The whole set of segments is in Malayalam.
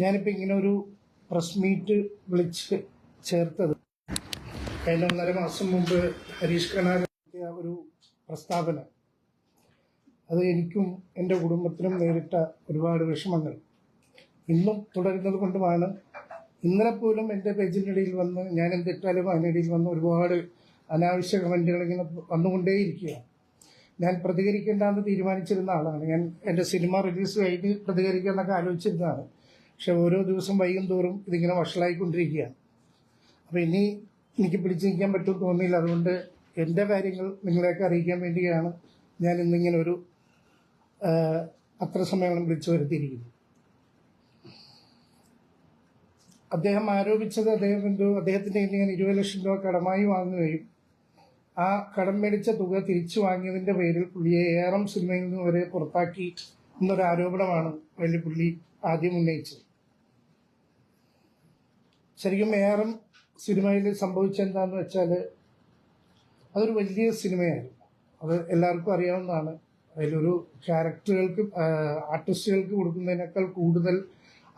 ഞാനിപ്പോൾ ഇങ്ങനെ ഒരു പ്രസ് മീറ്റ് വിളിച്ച് ചേർത്തത്. കഴിഞ്ഞ ഒന്നര മാസം മുമ്പ് ഹരീഷ് നടത്തിയ ഒരു പ്രസ്താവന. അത് എനിക്കും എന്റെ കുടുംബത്തിനും നേരിട്ട ഒരുപാട് വിഷമങ്ങൾ. ഇന്നും തുടരുന്നത് കൊണ്ടുമാണ്. ഇന്നലെ പോലും എന്റെ ഇടയിൽ വന്ന് ഞാൻ എന്തിട്ടാലും അതിനിടയിൽ വന്ന് ഒരുപാട് അനാവശ്യ കമന്റുകൾ ഇങ്ങനെ വന്നുകൊണ്ടേയിരിക്കുകയാണ്. ഞാൻ പ്രതികരിക്കേണ്ടെന്ന് തീരുമാനിച്ചിരുന്ന ആളാണ്. ഞാൻ എന്റെ സിനിമ റിലീസ് കഴിഞ്ഞ് പ്രതികരിക്കാമെന്നൊക്കെ ആലോചിച്ചിരുന്നതാണ്. പക്ഷെ ഓരോ ദിവസം വൈകും തോറും ഇതിങ്ങനെ വഷളായിക്കൊണ്ടിരിക്കുകയാണ് അപ്പോൾ ഇനി എനിക്ക് പിടിച്ചു നിൽക്കാൻ പറ്റുമെന്ന് തോന്നിയില്ല. അതുകൊണ്ട് എന്റെ കാര്യങ്ങൾ നിങ്ങളെയൊക്കെ അറിയിക്കാൻ വേണ്ടിയാണ് ഞാൻ ഇന്നിങ്ങനെ ഒരു പത്രസമ്മേളനം വിളിച്ചു വരുത്തിയിരിക്കുന്നത്. അദ്ദേഹം ആരോപിച്ചത് അദ്ദേഹം എന്തോ അദ്ദേഹത്തിന്റെ കയ്യിൽ ഞാൻ ഇരുപത് ലക്ഷം രൂപ കടമായി വാങ്ങുകയും ആ കടം മേടിച്ച തുക തിരിച്ചു വാങ്ങിയതിന്റെ പേരിൽ പുള്ളിയെ ഏറം സിനിമയിൽ നിന്ന് വരെ പുറത്താക്കി എന്നൊരു ആരോപണമാണ് വലിയ പുള്ളി ആദ്യം ഉന്നയിച്ചത്. ശരിക്കും എ ആർ എം സിനിമയിൽ സംഭവിച്ചെന്താന്ന് വെച്ചാൽ അതൊരു വലിയ സിനിമയായിരുന്നു. അത് എല്ലാവർക്കും അറിയാവുന്നതാണ്. അതിലൊരു ക്യാരക്ടറുകൾക്ക് ആർട്ടിസ്റ്റുകൾക്ക് കൊടുക്കുന്നതിനേക്കാൾ കൂടുതൽ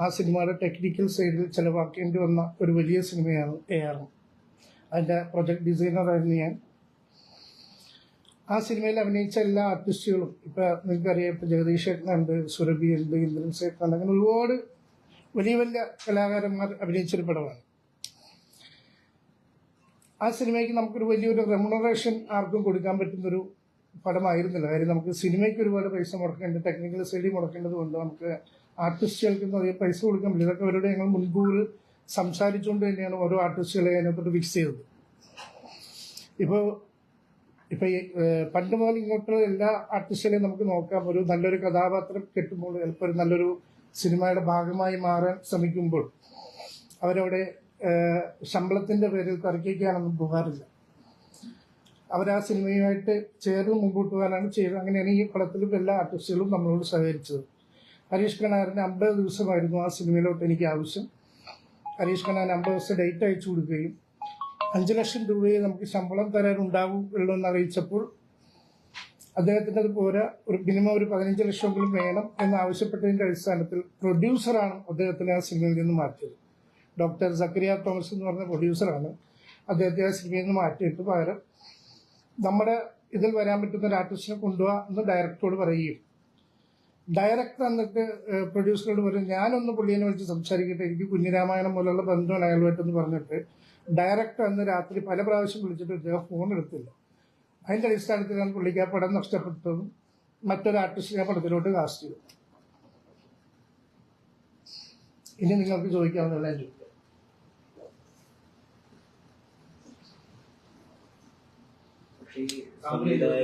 ആ സിനിമയുടെ ടെക്നിക്കൽ സൈഡിൽ ചിലവാക്കേണ്ടി വന്ന ഒരു വലിയ സിനിമയാണ് എ ആർ എം അതിന്റെ പ്രൊജക്ട് ഡിസൈനറായിരുന്നു ഞാൻ. ആ സിനിമയിൽ അഭിനയിച്ച എല്ലാ ആർട്ടിസ്റ്റുകളും ഇപ്പം നിങ്ങൾക്കറിയാം ഇപ്പം ജഗദീഷ് ചേട്ടനുണ്ട് സുരഭി ഉണ്ട് ഇന്ദ്രൻ സേട്ടനുണ്ട് അങ്ങനെ ഒരുപാട് വലിയ വലിയ കലാകാരന്മാർ അഭിനയിച്ചൊരു പടമാണ്. ആ സിനിമയ്ക്ക് നമുക്കൊരു വലിയൊരു റെമുണറേഷൻ ആർക്കും കൊടുക്കാൻ പറ്റുന്നൊരു പടമായിരുന്നില്ല. കാര്യം നമുക്ക് സിനിമയ്ക്ക് ഒരുപാട് പൈസ മുടക്കേണ്ടത് ടെക്നിക്കൽ സൈഡിൽ മുടക്കേണ്ടത് കൊണ്ട് നമുക്ക് ആർട്ടിസ്റ്റുകൾക്കൊന്നും അധികം പൈസ കൊടുക്കാൻ പറ്റില്ല. ഇതൊക്കെ അവരോട് ഞങ്ങൾ മുൻകൂർ സംസാരിച്ചുകൊണ്ട് തന്നെയാണ് ഓരോ ആർട്ടിസ്റ്റുകളെ അതിനകത്തോട്ട് ഫിക്സ് ചെയ്തത്. ഇപ്പോൾ ഇപ്പൊ പണ്ട് മുതൽ ഇങ്ങോട്ടുള്ള എല്ലാ ആർട്ടിസ്റ്റുകളെയും നമുക്ക് നോക്കാം. ഒരു നല്ലൊരു കഥാപാത്രം കിട്ടുമ്പോൾ ചിലപ്പോൾ ഒരു നല്ലൊരു സിനിമയുടെ ഭാഗമായി മാറാൻ ശ്രമിക്കുമ്പോൾ അവരവിടെ ശമ്പളത്തിന്റെ പേരിൽ തർക്കിക്കാനൊന്നും പോകാറില്ല. അവർ ആ സിനിമയുമായിട്ട് ചേർന്ന് മുമ്പോട്ട് പോകാനാണ് ചെയ്തത്. അങ്ങനെയാണ് ഈ പടത്തിലും എല്ലാ ആർട്ടിസ്റ്റുകളും നമ്മളോട് സഹകരിച്ചത്. ഹരീഷ് കണാറിന് അമ്പത് ദിവസമായിരുന്നു ആ സിനിമയിലോട്ട് എനിക്ക് ആവശ്യം. ഹരീഷ് കണാൻ അമ്പത് ദിവസം ഡേറ്റ് അയച്ചു കൊടുക്കുകയും അഞ്ചു ലക്ഷം രൂപയെ നമുക്ക് ശമ്പളം തരാൻ ഉണ്ടാവുള്ളൂ എന്ന് അറിയിച്ചപ്പോൾ അദ്ദേഹത്തിന്റെ പോരാ ഒരു മിനിമം ഒരു പതിനഞ്ച് ലക്ഷമെങ്കിലും വേണം എന്ന് ആവശ്യപ്പെട്ടതിന്റെ അടിസ്ഥാനത്തിൽ പ്രൊഡ്യൂസറാണ് അദ്ദേഹത്തിനെ ആ സിനിമയിൽ നിന്ന് മാറ്റിയത്. ഡോക്ടർ സക്രിയ തോമസ് എന്ന് പറഞ്ഞ പ്രൊഡ്യൂസറാണ് അദ്ദേഹത്തെ ആ സിനിമയിൽ നിന്ന് മാറ്റിയിട്ട് പകരം നമ്മുടെ ഇതിൽ വരാൻ പറ്റുന്ന ഒരു ആർട്ടിസ്റ്റിനെ കൊണ്ടുപോകാ എന്ന് ഡയറക്ടറോട് പറയുകയും. ഡയറക്ടർ എന്നിട്ട് പ്രൊഡ്യൂസറോട് പറയും ഞാനൊന്ന് പുള്ളിയെ വിളിച്ച് സംസാരിക്കട്ടെ എനിക്ക് കുഞ്ഞിരാമായണം പോലുള്ള ബന്ധമാണ് അയാളുമായിട്ടെന്ന് പറഞ്ഞിട്ട് ഡയറക്ടർ അന്ന് രാത്രി പല പ്രാവശ്യം വിളിച്ചിട്ട് ഇദ്ദേഹം ഫോൺ എടുത്തില്ല. അതിന്റെ അടിസ്ഥാനത്തിലാണ് പുള്ളിക്ക് ആ പടം നഷ്ടപ്പെട്ടതും മറ്റൊരു ആർട്ടിസ്റ്റിനെ പടത്തിലോട്ട് കാസ്റ്റ് ചെയ്തു. ഇനി നിങ്ങൾക്ക് ചോദിക്കാവുന്ന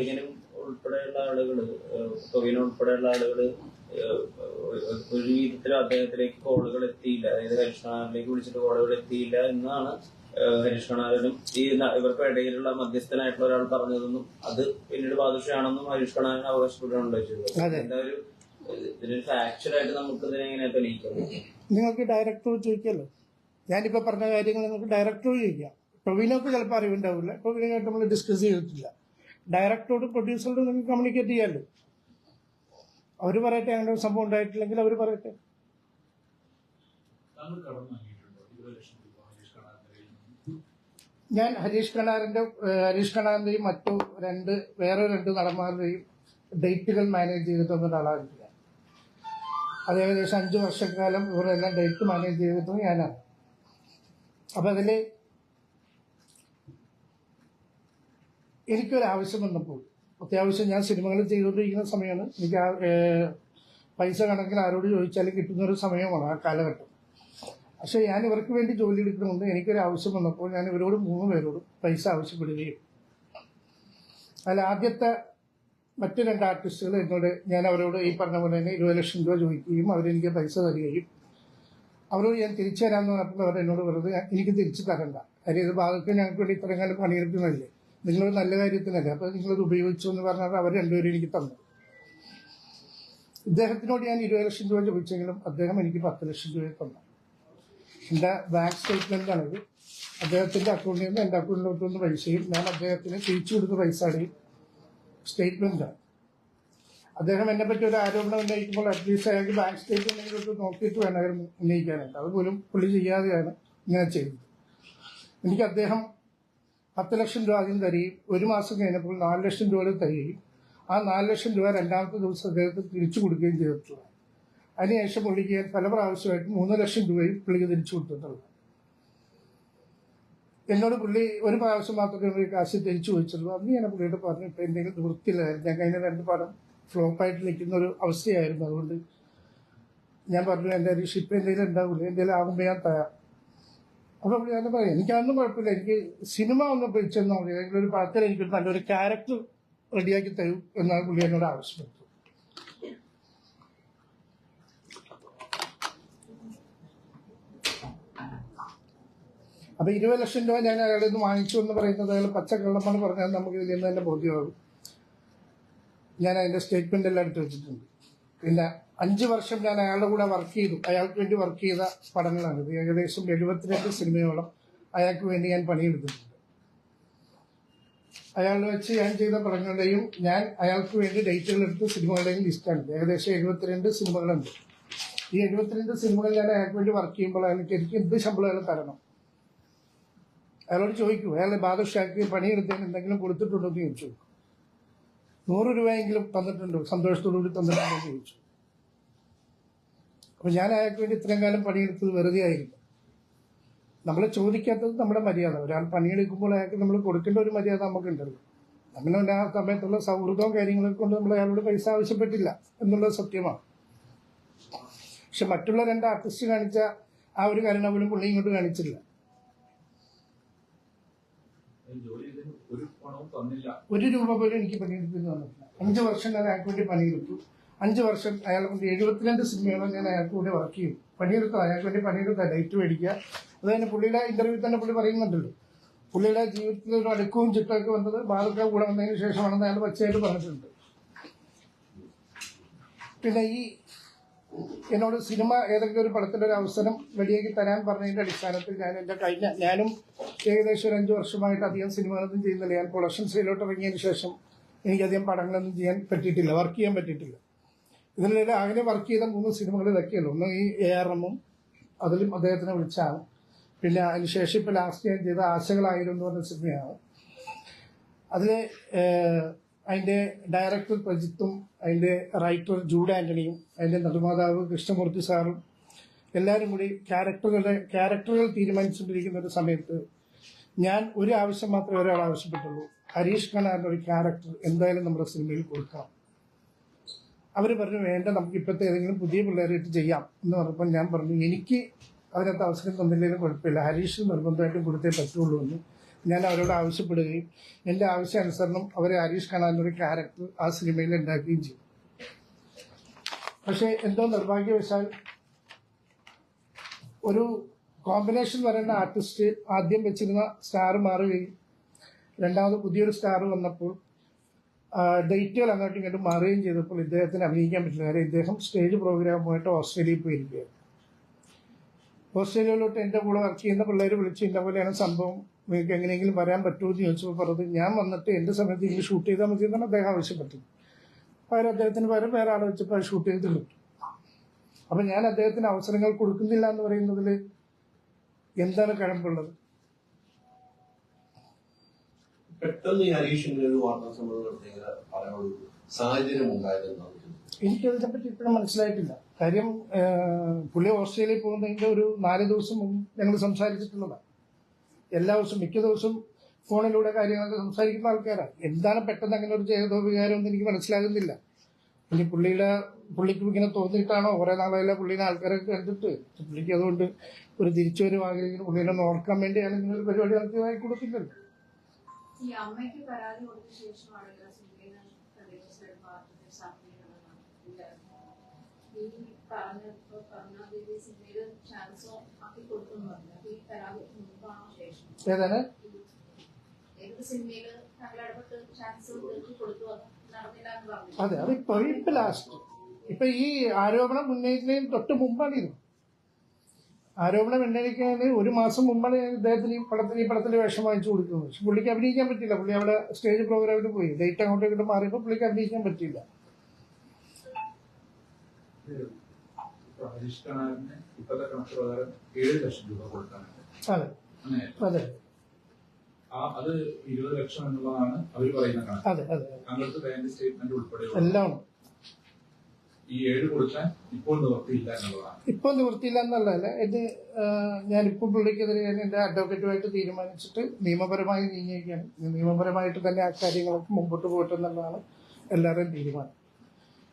ഞാൻ ഉൾപ്പെടെയുള്ള ടൊവിനോ ഉൾപ്പെടെയുള്ള ഒരു വിധത്തിലും അദ്ദേഹത്തിലേക്ക് കോളുകൾ എത്തിയില്ല. അതായത് ഹരീഷ് വിളിച്ചിട്ട് കോളുകൾ എത്തിയില്ല എന്നാണ് ഹരീഷ് കണാരനും ഈ ഇവർക്ക് ഇടയിലുള്ള മധ്യസ്ഥനായിട്ടുള്ള ഒരാൾ പറഞ്ഞതെന്നും അത് പിന്നീട് ബാദുഷയാണെന്നും ഹരീഷ് കണാരൻ ചെയ്തത് ഇതിനൊരു ഫാക്ചറായിട്ട് നമുക്ക് ഇതിനെ തെളിയിക്കാം നിങ്ങൾക്ക് ഡയറക്ടറോട് ചോദിക്കാമല്ലോ ഞാനിപ്പോൾ പറഞ്ഞ കാര്യങ്ങൾ നിങ്ങൾക്ക് ഡയറക്ടറോട് ചോദിക്കാം. ടൊവിനോക്ക് ചിലപ്പോൾ അറിവുണ്ടാവില്ല. ടൊവിനോയായിട്ട് നമ്മൾ ഡിസ്കസ് ചെയ്തിട്ടില്ല. ഡയറക്ടറോടും പ്രൊഡ്യൂസറോടും നിങ്ങൾക്ക് കമ്മ്യൂണിക്കേറ്റ് ചെയ്യാമല്ലോ അവർ പറയട്ടെ അങ്ങനെ ഒരു സംഭവം ഉണ്ടായിട്ടില്ലെങ്കിൽ അവർ പറയട്ടെ താങ്കൾ കടം വാങ്ങിയിട്ടുണ്ടോ ഇരുപത് ലക്ഷം രൂപ ഹരീഷ് കണാറിന്റെ കയ്യിൽ നിന്ന് ഞാൻ ഹരീഷ് കണാറിന്റെ ഹരീഷ് കണാറിന്റെയും മറ്റു രണ്ട് വേറെ രണ്ട് നടന്മാരുടെയും ഡേറ്റുകൾ മാനേജ് ചെയ്തിട്ടുള്ള ഒരാളാണ്. ഞാൻ അത് ഏകദേശം അഞ്ചു വർഷക്കാലം ഇവരെല്ലാം ഡേറ്റ് മാനേജ് ചെയ്തിട്ടും ഞാനാണ്. അപ്പൊ അതിൽ എനിക്കൊരു ആവശ്യം വന്നപ്പോൾ അത്യാവശ്യം ഞാൻ സിനിമകൾ ചെയ്തുകൊണ്ടിരിക്കുന്ന സമയമാണ്. എനിക്ക് പൈസ കണക്കിൽ ആരോട് ചോദിച്ചാലും കിട്ടുന്ന ഒരു സമയമാണ് ആ കാലഘട്ടം. പക്ഷെ ഞാൻ ഇവർക്ക് വേണ്ടി ജോലി എടുക്കുന്നുണ്ട്. എനിക്കൊരു ആവശ്യം വന്നപ്പോൾ ഞാൻ ഇവരോട് മൂന്ന് പേരോട് പൈസ ആവശ്യപ്പെടുകയും. അതിൽ ആദ്യത്തെ മറ്റു രണ്ട് ആർട്ടിസ്റ്റുകൾ എന്നോട് ഞാൻ അവരോട് ഈ പറഞ്ഞ പോലെ തന്നെ ഇരുപത് ലക്ഷം രൂപ ചോദിക്കുകയും അവരെനിക്ക് പൈസ തരികയും. അവരോട് ഞാൻ തിരിച്ചു തരാമെന്ന് പറഞ്ഞപ്പോൾ അവർ എന്നോട് എനിക്ക് തിരിച്ചു തരണ്ട. കാര്യം ഇത് ഭാഗത്ത് ഞങ്ങൾക്ക് വേണ്ടി ഇത്രയും കാലം പണിയെടുക്കുന്നതല്ലേ? നിങ്ങളൊരു നല്ല കാര്യത്തിനല്ലേ? അപ്പോൾ നിങ്ങളത് ഉപയോഗിച്ചു എന്ന് പറഞ്ഞാൽ അവർ രണ്ടുപേരും എനിക്ക് തന്നു. ഇദ്ദേഹത്തിനോട് ഞാൻ ഇരുപത് ലക്ഷം രൂപ ചോദിച്ചെങ്കിലും അദ്ദേഹം എനിക്ക് പത്ത് ലക്ഷം രൂപ തന്നു. എന്റെ ബാങ്ക് സ്റ്റേറ്റ്മെന്റ് ആണിത് അദ്ദേഹത്തിന്റെ അക്കൗണ്ടിൽ നിന്ന് എന്റെ അക്കൗണ്ടിലോട്ട് വന്ന പൈസയും ഞാൻ അദ്ദേഹത്തിന് തിരിച്ചു കൊടുത്ത പൈസയുടെ സ്റ്റേറ്റ്മെന്റാണ് അദ്ദേഹം എന്നെ പറ്റി ഒരു ആരോപണം ഉന്നയിക്കുമ്പോൾ അറ്റ്ലീസ്റ്റ് അയാൾക്ക് ബാങ്ക് സ്റ്റേറ്റ്മെന്റിലോട്ട് നോക്കിയിട്ട് വേണമായിരുന്നു ഉന്നയിക്കാനായിട്ട്. അതുപോലും പുള്ളി ചെയ്യാതെയാണ് ഇങ്ങനെ ചെയ്തത്. എനിക്ക് അദ്ദേഹം പത്ത് ലക്ഷം രൂപ ആദ്യം തരികയും ഒരു മാസം കഴിഞ്ഞപ്പോൾ നാല് ലക്ഷം രൂപ തരികയും ആ നാല് ലക്ഷം രൂപ രണ്ടാമത്തെ ദിവസം അദ്ദേഹത്തിന് തിരിച്ചു കൊടുക്കുകയും ചെയ്തിട്ടുള്ളത് അതിനുശേഷം പുള്ളിക്ക് ഞാൻ പല പ്രാവശ്യമായിട്ട് മൂന്ന് ലക്ഷം രൂപയും പുള്ളിക്ക് തിരിച്ചു കൊടുത്തിട്ടുള്ളത്. എന്നോട് പുള്ളി ഒരു പ്രാവശ്യം മാത്രമേ കാശ് തിരിച്ചു ചോദിച്ചുള്ളൂ അന്ന് ഞാൻ പുള്ളിയോട് പറഞ്ഞു ഇപ്പം എന്തെങ്കിലും വൃത്തിയിലായിരുന്നു ഞാൻ കഴിഞ്ഞ രണ്ട് പടം ഫ്ലോപ്പായിട്ട് നിൽക്കുന്ന ഒരു അവസ്ഥയായിരുന്നു. അതുകൊണ്ട് ഞാൻ പറഞ്ഞു എന്റെ ഒരു ഷിപ്പ് എന്തെങ്കിലും ഉണ്ടാവില്ല എന്തെങ്കിലും ആകുമ്പോൾ ഞാൻ തയ്യാർ അപ്പോൾ തന്നെ പറയാം എനിക്കതൊന്നും കുഴപ്പമില്ല. എനിക്ക് സിനിമ ഒന്ന് പിടിച്ചെന്നാൽ മതി. അല്ലെങ്കിൽ ഒരു പടത്തിൽ എനിക്കൊരു നല്ലൊരു ക്യാരക്ടർ റെഡിയാക്കി തരൂ എന്നാണ് പുള്ളി എന്നോട് ആവശ്യപ്പെട്ടത്. അപ്പൊ ഇരുപത് ലക്ഷം രൂപ ഞാൻ അയാളിൽ നിന്ന് വാങ്ങിച്ചു എന്ന് പറയുന്നത് അയാൾ പച്ചക്കള്ളമാണ് പറഞ്ഞാൽ നമുക്ക് ഇതിൽ നിന്ന് തന്നെ ബോധ്യമാകും. ഞാൻ അതിന്റെ സ്റ്റേറ്റ്മെന്റ് എല്ലാം എടുത്ത് വെച്ചിട്ടുണ്ട്. പിന്നെ അഞ്ച് വർഷം ഞാൻ അയാളുടെ കൂടെ വർക്ക് ചെയ്തു. അയാൾക്ക് വേണ്ടി വർക്ക് ചെയ്ത പടങ്ങളാണ് ഇത് ഏകദേശം എഴുപത്തിരണ്ട് സിനിമയോളം അയാൾക്ക് വേണ്ടി ഞാൻ പണിയെടുത്തിട്ടുണ്ട്. അയാൾ വെച്ച് ഞാൻ ചെയ്ത പടങ്ങളുടെയും ഞാൻ അയാൾക്ക് വേണ്ടി ഡേറ്റുകൾ എടുത്ത സിനിമകളുടെയും ലിസ്റ്റാണ് ഏകദേശം എഴുപത്തിരണ്ട് സിനിമകളുണ്ട്. ഈ എഴുപത്തിരണ്ട് സിനിമകൾ ഞാൻ അയാൾക്ക് വേണ്ടി വർക്ക് ചെയ്യുമ്പോൾ അയാൾക്ക് എനിക്ക് എന്ത് ശമ്പളം തരണം. അയാളോട് ചോദിക്കൂ അയാളെ ബാദുഷാക്കി പണിയെടുത്തതിന് എന്തെങ്കിലും കൊടുത്തിട്ടുണ്ടോ എന്ന് ചോദിച്ചു. നൂറ് രൂപയെങ്കിലും തന്നിട്ടുണ്ടോ? സന്തോഷത്തോടുകൂടി തന്നിട്ടുണ്ടോ എന്ന് ചോദിച്ചു. അപ്പൊ ഞാൻ അയാൾക്ക് വേണ്ടി ഇത്രയും കാലം പണിയെടുത്തത് വെറുതെ ആയിരിക്കും. നമ്മൾ ചോദിക്കാത്തത് നമ്മുടെ മര്യാദ. ഒരാൾ പണിയെടുക്കുമ്പോൾ അയാൾക്ക് നമ്മൾ കൊടുക്കേണ്ട ഒരു മര്യാദ നമുക്കുണ്ടല്ലോ. അങ്ങനെ ആ സമയത്തുള്ള സൗഹൃദവും കാര്യങ്ങളൊക്കെ കൊണ്ട് നമ്മൾ അയാളോട് പൈസ ആവശ്യപ്പെട്ടില്ല എന്നുള്ളത് സത്യമാണ്. പക്ഷെ മറ്റുള്ള രണ്ട് ആർട്ടിസ്റ്റ് കാണിച്ച ആ ഒരു കരുണ പോലും പുള്ളി ഇങ്ങോട്ട് കാണിച്ചില്ല ജോലി ചെയ്തതിന് ഒരു പണവും തന്നില്ല ഒരു രൂപ പോലും എനിക്ക് പണിയെടുപ്പിന് തന്നിട്ടില്ല. അഞ്ച് വർഷം ഞാൻ അയാൾക്ക് വേണ്ടി പണിയെടുത്തു. അഞ്ച് വർഷം അയാളെ കൊണ്ട് എഴുപത്തിരണ്ട് സിനിമയോളം ഞാൻ അയാൾക്ക് കൂടെ വർക്ക് ചെയ്തു പണിയെടുത്തു. അയാൾക്ക് വേണ്ടി പണിയെടുത്ത. ഡേറ്റ് മേടിക്കുക. അത് തന്നെ പുള്ളിയുടെ ഇന്റർവ്യൂ തന്നെ പുള്ളി പറയുന്നുണ്ടല്ലോ. പുള്ളിയുടെ ജീവിതത്തിൽ ഒരു അടുക്കവും ചിട്ടൊക്കെ വന്നത് ബാലക്ക കൂടെ വന്നതിന് ശേഷമാണെന്ന് അയാൾ പച്ചയായിട്ട് പറഞ്ഞിട്ടുണ്ട്. പിന്നെ ഈ എന്നോട് സിനിമ ഏതെങ്കിലും ഒരു പടത്തിന്റെ ഒരു അവസരം റെഡിയാക്കി തരാൻ പറഞ്ഞതിന്റെ അടിസ്ഥാനത്തിൽ ഞാൻ എന്റെ കഴിഞ്ഞ ഞാനും ഏകദേശം ഒരു അഞ്ച് വർഷമായിട്ട് അധികം സിനിമകളൊന്നും ചെയ്യുന്നില്ല. ഞാൻ പ്രൊഡക്ഷൻ സൈഡിലോട്ട് ഇറങ്ങിയതിന് ശേഷം എനിക്കധികം പടങ്ങളൊന്നും ചെയ്യാൻ പറ്റിയിട്ടില്ല. വർക്ക് ചെയ്യാൻ പറ്റിയിട്ടില്ല. ഇതിനിടയിൽ അങ്ങനെ വർക്ക് ചെയ്ത മൂന്ന് സിനിമകൾ ഇതൊക്കെയല്ലോ ഒന്ന് ഈ എ ആർ എമ്മും അതിലും അദ്ദേഹത്തിനെ വിളിച്ചാണ്. പിന്നെ അതിനുശേഷം ഇപ്പോൾ ലാസ്റ്റ് ഞാൻ ചെയ്ത ആശകളായിരുന്നു എന്ന് പറഞ്ഞ സിനിമയാണ്. അതിൽ അതിന്റെ ഡയറക്ടർ പ്രജിത്തും അതിന്റെ റൈറ്റർ ജൂഡ് ആന്റണിയും അതിന്റെ നിർമ്മാതാവ് കൃഷ്ണമൂർത്തി സാറും എല്ലാവരും കൂടി ക്യാരക്ടറുകളുടെ ക്യാരക്ടറുകൾ തീരുമാനിച്ചുകൊണ്ടിരിക്കുന്ന ഒരു സമയത്ത് ഞാൻ ഒരു ആവശ്യം മാത്രമേ ഒരാൾ ആവശ്യപ്പെട്ടുള്ളൂ. ഹരീഷ് കണാറിന്റെ ഒരു ക്യാരക്ടർ എന്തായാലും നമ്മുടെ സിനിമയിൽ കൊടുക്കാം. അവർ പറഞ്ഞു വേണ്ട നമുക്ക് ഇപ്പോഴത്തെ ഏതെങ്കിലും പുതിയ പിള്ളേരായിട്ട് ചെയ്യാം. എന്ന് പറഞ്ഞപ്പോൾ ഞാൻ പറഞ്ഞു എനിക്ക് അതിനകത്ത് അവസരം തന്നില്ലെങ്കിലും കുഴപ്പമില്ല. ഹരീഷ് നിർബന്ധമായിട്ടും കൊടുത്തേ പറ്റുള്ളൂ എന്ന് ഞാൻ അവരോട് ആവശ്യപ്പെടുകയും എന്റെ ആവശ്യാനുസരണം അവരെ ഹരീഷ് ഖാനാന്റെ ഒരു ക്യാരക്ടർ ആ സിനിമയിൽ ഉണ്ടാക്കുകയും ചെയ്തു. പക്ഷേ എന്തോ നിർഭാഗ്യവശാൽ ഒരു കോമ്പിനേഷൻ വരേണ്ട ആർട്ടിസ്റ്റ് ആദ്യം വെച്ചിരുന്ന സ്റ്റാർ മാറുകയും രണ്ടാമത് പുതിയൊരു സ്റ്റാർ വന്നപ്പോൾ ഡേറ്റുകൾ അങ്ങോട്ടും ഇങ്ങോട്ടും മാറുകയും ചെയ്തപ്പോൾ ഇദ്ദേഹത്തിന് അഭിനയിക്കാൻ പറ്റില്ല. കാര്യം ഇദ്ദേഹം സ്റ്റേജ് പ്രോഗ്രാമുമായിട്ട് ഓസ്ട്രേലിയയിൽ പോയിരിക്കുകയാണ്. ഓസ്ട്രേലിയയിലോട്ട് എന്റെ കൂടെ വർക്ക് ചെയ്യുന്ന പിള്ളേർ വിളിച്ച് ഇന്ന പോലെയാണ് സംഭവം. നിങ്ങൾക്ക് എങ്ങനെയെങ്കിലും വരാൻ പറ്റുമോ എന്ന് ചോദിച്ചപ്പോൾ പറഞ്ഞത് ഞാൻ വന്നിട്ട് എന്റെ സമയത്ത് ഇനി ഷൂട്ട് ചെയ്താൽ മതി എന്നാണ് അദ്ദേഹം ആവശ്യപ്പെട്ടത് പകരം അദ്ദേഹത്തിന് പകരം വേറെ ആളെ വെച്ചപ്പോൾ ഷൂട്ട് ചെയ്ത് കിട്ടും. അപ്പം ഞാൻ അദ്ദേഹത്തിന് അവസരങ്ങൾ കൊടുക്കുന്നില്ല എന്ന് പറയുന്നതിൽ എന്താണ് കഴമ്പുള്ളത്? പെട്ടെന്ന് ഈ ഒരു വാർത്താ സമ്മേളനം സാഹചര്യം എനിക്കതിനെ പറ്റി ഇപ്പോഴും മനസ്സിലായിട്ടില്ല. കാര്യം പുള്ളി ഓസ്ട്രേലിയയിൽ പോകുന്നതിന്റെ ഒരു നാല് ദിവസം മുമ്പ് ഞങ്ങൾ സംസാരിച്ചിട്ടുള്ളതാണ്. എല്ലാ ദിവസവും മിക്ക ദിവസവും ഫോണിലൂടെ കാര്യങ്ങളൊക്കെ സംസാരിക്കുന്ന ആൾക്കാരാണ് എന്താണ് പെട്ടെന്ന് അങ്ങനെ ഒരു ചെയ്തോ വികാരം എന്ന് എനിക്ക് മനസ്സിലാകുന്നില്ല. ഇനി പുള്ളിയുടെ പുള്ളിക്ക് ഇങ്ങനെ തോന്നിയിട്ടാണോ കുറെ നാളായില്ല പുള്ളീനെ ആൾക്കാരൊക്കെ കണ്ടിട്ട് പുള്ളിക്ക് അതുകൊണ്ട് ഒരു തിരിച്ചുവരവ് ആഗ്രഹിക്കുന്നു പുള്ളിനെ ഓർക്കാൻ വേണ്ടിയാണ് ഒരു പരിപാടി നടത്തിയതായി കൊടുക്കില്ലല്ലോ ഈ പറഞ്ഞ ചാൻസോ ആക്കി കൊടുക്കുന്നു പറഞ്ഞു അപ്പൊ ഈ പരാതി ഏതാണ്? അത് അതെ അത് ഇപ്പൊ ഇപ്പൊ ലാസ്റ്റ് ഇപ്പൊ ഈ ആരോപണം ഉന്നയിക്കുന്നതിന് തൊട്ട് മുമ്പാണ് ഇത്. ആരോപണം ഉന്നയിക്കുന്നതിന് ഒരു മാസം മുമ്പാണ് ഞാൻ ഇദ്ദേഹത്തിന് ഈ പടത്തിന് ഈ പടത്തിന്റെ വേഷം വാങ്ങിച്ചു കൊടുക്കുന്നത്. പക്ഷെ പുള്ളിക്ക് അഭിനയിക്കാൻ പറ്റില്ല. പുള്ളി അവിടെ സ്റ്റേജ് പ്രോഗ്രാമിൽ പോയി. ഡേറ്റ് അങ്ങോട്ട് ഇങ്ങോട്ട് മാറിയപ്പോൾ പുള്ളിക്ക് അഭിനയിക്കാൻ പറ്റില്ല ഇപ്പൊ ഹരീഷ് കണാറിന് ഇപ്പോഴത്തെ കണക്ക് പ്രകാരം ഏഴ് ലക്ഷം രൂപ കൊടുക്കാനുണ്ട്. അതെ. അതെ. അത് ഇരുപത് ലക്ഷം എന്നുള്ളതാണ് അവർ പറയുന്ന അതെ അതെ അങ്ങനത്തെ ബാങ്ക് സ്റ്റേറ്റ്മെന്റ് ഉൾപ്പെടെ എല്ലാം. ഈ ഏഴ് കൊടുക്കാൻ ഇപ്പോൾ നിവർത്തിയില്ല എന്നുള്ളതാണ്. ഇപ്പോൾ നിവൃത്തിയില്ല എന്നല്ല ഇത് ഞാനിപ്പോൾ പുള്ളിക്കെതിരെ എന്റെ അഡ്വക്കേറ്റുമായിട്ട് തീരുമാനിച്ചിട്ട് നിയമപരമായി നീങ്ങിയിരിക്കുകയാണ്. നിയമപരമായിട്ട് തന്നെ ആ കാര്യങ്ങളൊക്കെ മുമ്പോട്ട് പോയിട്ടെന്നുള്ളതാണ് എല്ലാവരുടെയും തീരുമാനം.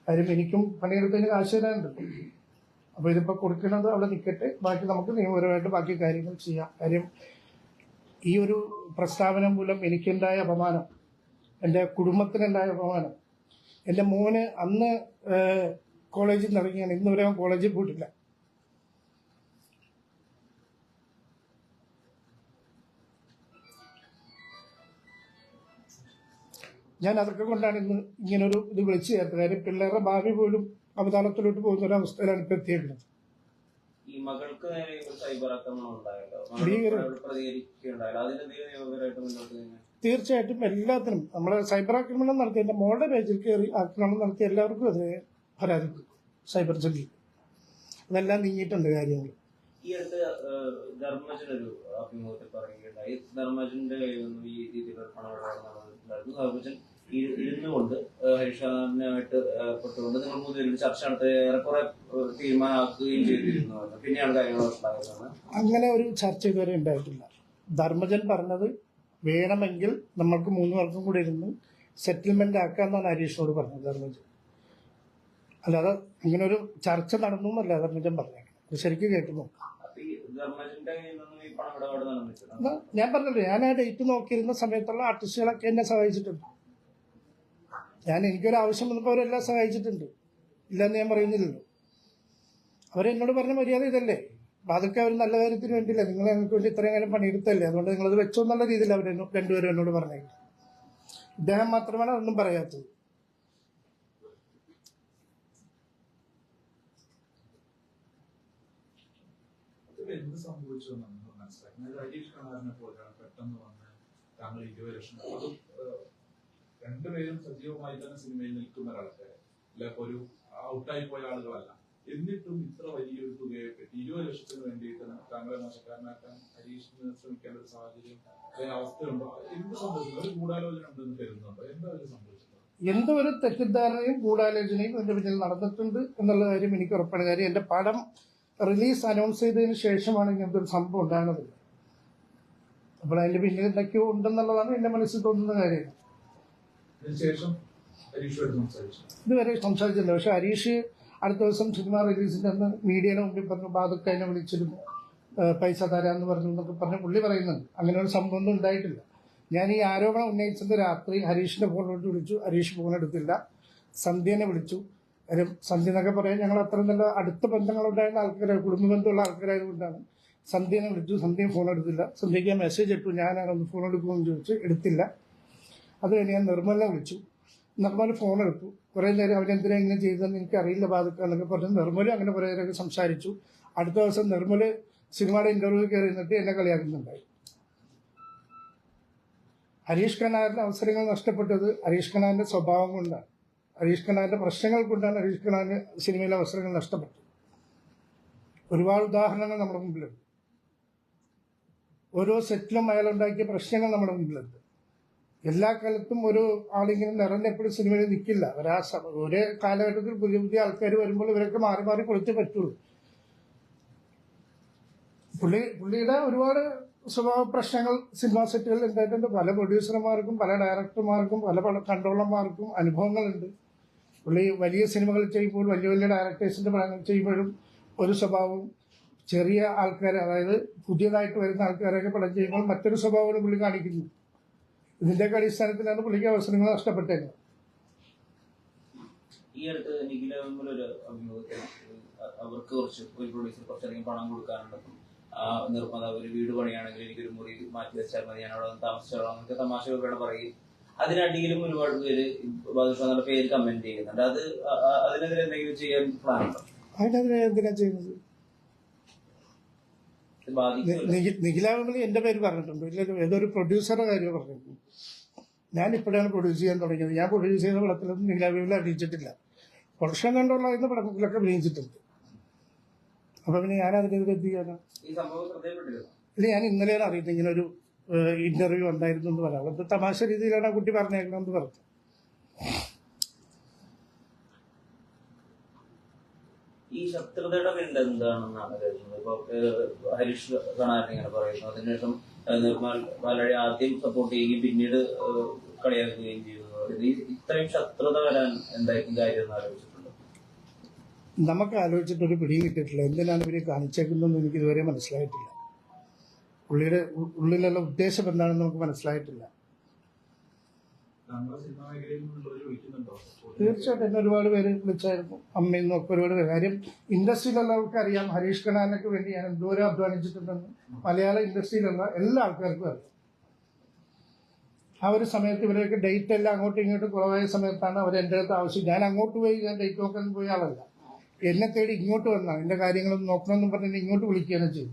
കാര്യം എനിക്കും പണിയെടുത്തതിന് കാശ് തരാനുണ്ട്. അപ്പോൾ ഇതിപ്പോൾ കൊടുക്കുന്നത് അവിടെ നിൽക്കട്ടെ ബാക്കി നമുക്ക് നിയമപരമായിട്ട് ബാക്കി കാര്യങ്ങൾ ചെയ്യാം. കാര്യം ഈ ഒരു പ്രസ്താവന മൂലം എനിക്കുണ്ടായ അപമാനം? എന്റെ കുടുംബത്തിനുണ്ടായ അപമാനം? എന്റെ മോന് അന്ന് കോളേജിൽ നിന്ന് ഇറങ്ങിയാണ് ഇന്ന് വരെ കോളേജിൽ പോയിട്ടില്ല. ഞാൻ അതൊക്കെ കൊണ്ടാണ് ഇന്ന് ഇങ്ങനൊരു ഇത് വിളിച്ചു ചേർത്തത്. കാര്യം പിള്ളേരുടെ ഭാവി പോലും അവതാളത്തിലോട്ട് പോകുന്ന ഒരു അവസ്ഥയിലാണ് ഇപ്പൊ എത്തിയിട്ടുള്ളത് ഈ മകൾക്ക് നേരെ സൈബർ ആക്രമണം ഉണ്ടായല്ലോ? തീർച്ചയായിട്ടും എല്ലാത്തിനും നമ്മൾ സൈബർ ആക്രമണം നടത്തി എന്റെ മോളുടെ പേജിൽ കയറി ആക്രമണം നടത്തിയ എല്ലാവർക്കും അതിനെ പരാതി കൊടുക്കും സൈബർ സെല്ലിൽ അതെല്ലാം നീങ്ങിയിട്ടുണ്ട് കാര്യങ്ങൾ ഈ അടുത്ത് ധർമ്മജൻ ഒരു അഭിമുഖത്തിൽ പറയുകയുണ്ടായി. ധർമ്മജന്റെ ഈ രീതിയിലുള്ള പണമിടപാട് നടന്നിട്ടുണ്ടായിരുന്നു. ധർമ്മജൻ ഇരുന്നുകൊണ്ട് ഏഹ്, പെട്ടുകൊണ്ട് നിങ്ങൾ മൂന്നുപേരും ചർച്ച നടത്തി ഏറെക്കുറെ തീരുമാനമാക്കുകയും ചെയ്തിരുന്നു. പിന്നെയാണ് കാര്യങ്ങൾ ഉണ്ടാകുന്നത് അങ്ങനെ ഒരു ചർച്ച ഇതുവരെ ഉണ്ടായിട്ടില്ല. ധർമ്മജൻ പറഞ്ഞത് വേണമെങ്കിൽ നമ്മൾക്ക് മൂന്ന് പേർക്കും കൂടി ഇരുന്ന് സെറ്റിൽമെന്റ് ആക്കാന്നാണ് ഹരീഷിനോട് പറഞ്ഞത് ധർമ്മജൻ. അല്ലാതെ ഇങ്ങനെ ഒരു ചർച്ച നടന്നു എന്നല്ല ധർമ്മജൻ പറഞ്ഞേക്കുന്നത് ശരിക്കും കേട്ടു നോക്കാം. ഞാൻ പറഞ്ഞല്ലോ ഞാൻ ആ ഡേറ്റ് നോക്കിയിരുന്ന സമയത്തുള്ള ആർട്ടിസ്റ്റുകളൊക്കെ എന്നെ സഹായിച്ചിട്ടുണ്ട്. ഞാൻ എനിക്കൊരു ആവശ്യം വന്നപ്പോൾ അവരെല്ലാം സഹായിച്ചിട്ടുണ്ട്. ഇല്ലെന്ന് ഞാൻ പറയുന്നില്ലല്ലോ. അവരെന്നോട് പറഞ്ഞ മര്യാദ ഇതല്ലേ? അതൊക്കെ അവർ നല്ല കാര്യത്തിന് വേണ്ടിയില്ല? നിങ്ങൾ ഞങ്ങൾക്ക് വേണ്ടി ഇത്രയും കാലം പണിയെടുത്തല്ലേ അതുകൊണ്ട് നിങ്ങളത് വെച്ചോ എന്നുള്ള രീതിയിൽ അവർ രണ്ടുപേരും എന്നോട് പറഞ്ഞു ഇദ്ദേഹം മാത്രമാണ് അതൊന്നും പറയാത്തത്. എന്ത് സംഭവിച്ചു പെട്ടെന്ന് രണ്ടുപേരും സജീവമായി തന്നെ സിനിമയിൽ നിൽക്കുന്ന ഒരാൾക്കാരെ. അല്ല ഒരു ഔട്ടായി പോയ ആളുകളല്ല. എന്നിട്ടും ഇത്ര വലിയൊരു തുകയെ പറ്റി ഇരുപത് ലക്ഷത്തിന് വേണ്ടിയിട്ട് താങ്കളെ മോശക്കാരനാക്കാൻ ഹരീഷിന് ശ്രമിക്കേണ്ട ഒരു സാഹചര്യം അവസ്ഥയുണ്ടോ? എന്ത് സംഭവിച്ചു ഒരു ഗൂഢാലോചന ഉണ്ടെന്ന് കരുതുന്നുണ്ടോ? എന്താ അതിൽ സംഭവിച്ചത്? എന്തോ ഒരു തെറ്റിദ്ധാരണയും ഗൂഢാലോചനയും എന്റെ പിന്നിൽ നടന്നിട്ടുണ്ട് എന്നുള്ള കാര്യം എനിക്ക് ഉറപ്പാണ്. കാര്യം എന്റെ പടം റിലീസ് അനൗൺസ് ചെയ്തതിന് ശേഷമാണ് ഇങ്ങനത്തെ ഒരു സംഭവം ഉണ്ടാകുന്നത്. അപ്പോൾ അതിന്റെ പിന്നിൽ എന്തൊക്കെയോ ഉണ്ടെന്നുള്ളതാണ് എന്റെ മനസ്സിൽ തോന്നുന്ന കാര്യം. അതിനുശേഷം ഹരീഷുമായിട്ട് സംസാരിച്ചു. ഇതുവരെ സംസാരിച്ചില്ല. പക്ഷെ ഹരീഷ് അടുത്ത ദിവസം സിനിമ റിലീസിന്റെ അന്ന് മീഡിയയുടെ മുമ്പിൽ പറഞ്ഞു ബാധക്ക എന്നെ വിളിച്ചിരുന്നു. പൈസ തരാമെന്ന് പറഞ്ഞു എന്നൊക്കെ പറഞ്ഞ് പുള്ളി പറയുന്നുണ്ട്. അങ്ങനെ ഒരു സംഭവം ഉണ്ടായിട്ടില്ല. ഞാൻ ഈ ആരോപണം ഉന്നയിച്ചത് രാത്രി ഹരീഷിന്റെ ഫോണിലോട്ട് വിളിച്ചു. ഹരീഷ് ഫോൺ എടുത്തില്ല. സന്ധ്യനെ വിളിച്ചു. കാര്യം സന്ധ്യ എന്നൊക്കെ പറയാൻ ഞങ്ങൾ അത്ര നല്ല അടുത്ത ബന്ധങ്ങളുണ്ടായിരുന്ന ആൾക്കാരായ കുടുംബ ബന്ധമുള്ള ആൾക്കാരായതുകൊണ്ടാണ് സന്ധ്യനെ വിളിച്ചു. സന്ധ്യ ഫോൺ എടുത്തില്ല. സന്ധ്യയ്ക്ക് മെസ്സേജ് ഇട്ടു. ഞാനാണ് ഒന്ന് ഫോൺ എടുക്കുമെന്ന് ചോദിച്ചു. എടുത്തില്ല. അത് കഴിഞ്ഞ് ഞാൻ നിർമ്മലിനെ വിളിച്ചു. നിർമ്മല ഫോൺ എടുത്തു. കുറേ നേരം അവരെന്തിനാ ഇങ്ങനെ ചെയ്തതെന്ന് എനിക്ക് അറിയില്ല ബാധക എന്നൊക്കെ പറഞ്ഞ് നിർമ്മല അങ്ങനെ കുറേ നേരമൊക്കെ സംസാരിച്ചു. അടുത്ത ദിവസം നിർമ്മൽ സിനിമയുടെ ഇന്റർവ്യൂ കയറി നിന്നിട്ട് എന്നെ കളിയാക്കുന്നുണ്ടായി. ഹരീഷ് കണാറിന്റെ അവസരങ്ങൾ നഷ്ടപ്പെട്ടത് ഹരീഷ് കണാറിന്റെ സ്വഭാവം കൊണ്ടാണ്. ഹരീഷ് കണാറിന്റെ പ്രശ്നങ്ങൾ കൊണ്ടാണ് ഹരീഷ് കണാറിന് സിനിമയിലെ അവസരങ്ങൾ നഷ്ടപ്പെട്ടത്. ഒരുപാട് ഉദാഹരണങ്ങൾ നമ്മുടെ മുമ്പിലുണ്ട്. ഓരോ സെറ്റിലും അയാളുണ്ടാക്കിയ പ്രശ്നങ്ങൾ നമ്മുടെ മുമ്പിലുണ്ട്. എല്ലാ കാലത്തും ഒരു ആളിങ്ങനെ നിറഞ്ഞ എപ്പോഴും സിനിമയിൽ നിൽക്കില്ല സ- ഒരേ കാലഘട്ടത്തിൽ പുതിയ പുതിയ ആൾക്കാർ വരുമ്പോൾ ഇവരൊക്കെ മാറി മാറി കൊടുത്തേ പറ്റുള്ളൂ. പുള്ളി പുള്ളിയുടെ ഒരുപാട് സ്വഭാവ പ്രശ്നങ്ങൾ സിനിമാ സെറ്റുകളിൽ ഉണ്ടായിട്ടുണ്ട്. പല പ്രൊഡ്യൂസർമാർക്കും പല ഡയറക്ടർമാർക്കും പല പല കൺട്രോളർമാർക്കും അനുഭവങ്ങളുണ്ട്. പുള്ളി വലിയ സിനിമകൾ ചെയ്യുമ്പോൾ വലിയ വലിയ ഡയറക്ടേഴ്സിന്റെ പടങ്ങൾ ചെയ്യുമ്പോഴും ഒരു സ്വഭാവവും ചെറിയ ആൾക്കാർ അതായത് പുതിയതായിട്ട് വരുന്ന ആൾക്കാരൊക്കെ പടം ചെയ്യുമ്പോൾ മറ്റൊരു സ്വഭാവം പുള്ളി കാണിക്കുന്നു ഇതിന്റെയൊക്കെ അടിസ്ഥാനത്തിലാണ് പുള്ളിക്ക് അവസരങ്ങൾ നഷ്ടപ്പെട്ടത്. ഈ അടുത്ത് നിഖില ഒരു അഭിമുഖത്തിൽ അവർക്ക് കുറച്ച് ഒരു പ്രൊഡ്യൂസർ കുറച്ചധികം പണം കൊടുക്കാനുണ്ടെന്നും നിർമ്മാതാവ് ഒരു വീട് പണിയാണെങ്കിൽ എനിക്കൊരു മുറി മാറ്റി വെച്ചാൽ മതി. ഞാൻ അവിടെ വന്ന് താമസിച്ചോളാം എന്നൊക്കെ തമാശകളോടെ പറയും. അതിനടിയിലും ഒരുപാട് പേര് ബാദുഷാന്റെ പേര് കമന്റ് ചെയ്യുന്നുണ്ട്. അത് അതിനെതിരെ എന്തെങ്കിലും ചെയ്യാൻ പ്ലാൻ ഉണ്ടോ? അതിനെതിരെ എന്തിനാ ചെയ്യുന്നത്? നിഖിലാവിമലി എന്റെ പേര് പറഞ്ഞിട്ടുണ്ട്. ഇല്ലല്ലോ ഏതൊരു പ്രൊഡ്യൂസറുടെ കാര്യം പറഞ്ഞിട്ടുണ്ട്. ഞാൻ ഇപ്പോഴാണ് പ്രൊഡ്യൂസ് ചെയ്യാൻ തുടങ്ങിയത്. ഞാൻ പ്രൊഡ്യൂസ് ചെയ്ത പടത്തിലൊന്നും നിഖിലാമലി അഭിനയിച്ചിട്ടില്ല. പ്രൊഡക്ഷൻ കൺട്രോൾ ആയിരുന്ന പടത്തിലൊക്കെ അഭിനയിച്ചിട്ടുണ്ട്. അപ്പൊ പിന്നെ ഞാൻ അതിനെതിരെ എന്ത് ചെയ്യാനാണ് ഇല്ല ഞാൻ ഇന്നലെയാണ് അറിയുന്നത് ഇങ്ങനെ ഒരു ഇന്റർവ്യൂ ഉണ്ടായിരുന്നു എന്ന് പറയാം. അത് തമാശ രീതിയിലാണ് ആ കുട്ടി പറഞ്ഞേക്കണമെന്ന് പറഞ്ഞു. ഈ ശത്രുതയുടെ പിന്നെ എന്താണെന്നാണ് കരുതുന്നത് ഇപ്പൊ ഹരീഷ് കണാരൻ ഇങ്ങനെ പറയുന്നു. അതിനുശേഷം നിർമ്മാൽ ബാലഴി ആദ്യം സപ്പോർട്ട് ചെയ്യുകയും പിന്നീട് കളിയാക്കുകയും ചെയ്യുന്നു. ഈ ഇത്രയും ശത്രുത വരാൻ എന്തായിരിക്കും കാര്യം എന്ന് ആലോചിച്ചിട്ടുണ്ട്? നമുക്ക് ആലോചിച്ചിട്ട് ഒരു പിടിയും കിട്ടിയിട്ടില്ല. എന്തിനാണ് ഇവർ കാണിച്ചേക്കുന്നതെന്ന് എനിക്ക് ഇതുവരെ മനസ്സിലായിട്ടില്ല. പുള്ളിയുടെ ഉള്ളിലുള്ള ഉദ്ദേശം എന്താണെന്ന് നമുക്ക് മനസ്സിലായിട്ടില്ല. സിനിമാ മേഖലയിൽ നിന്നുള്ളവർ വിളിക്കുന്നുണ്ടോ തീർച്ചയായിട്ടും എന്നെ ഒരുപാട് പേര് വിളിച്ചായിരുന്നു. അമ്മയിൽ നിന്നൊക്കെ ഒരുപാട് പേര്. കാര്യം ഇൻഡസ്ട്രിയിലുള്ളവർക്ക് അറിയാം ഹരീഷ് കണാനൊക്കെ വേണ്ടി ഞാൻ എന്തോരം അധ്വാനിച്ചിട്ടുണ്ടെന്ന് മലയാള ഇൻഡസ്ട്രിയിലുള്ള എല്ലാ ആൾക്കാർക്കും അറിയാം. ആ ഒരു സമയത്ത് ഇവരൊക്കെ ഡേറ്റ് എല്ലാം അങ്ങോട്ടും ഇങ്ങോട്ടും കുറവായ സമയത്താണ് അവർ എന്റെ അടുത്ത് ആവശ്യം. ഞാൻ അങ്ങോട്ട് പോയി ഞാൻ ഡേറ്റ് നോക്കാൻ പോയ ആളല്ല. എന്നെ തേടി ഇങ്ങോട്ട് വന്നാണ്. എന്റെ കാര്യങ്ങളൊന്നും നോക്കണമെന്നും പറഞ്ഞ് ഇങ്ങോട്ട് വിളിക്കുകയാണ് ഉണ്ടാകും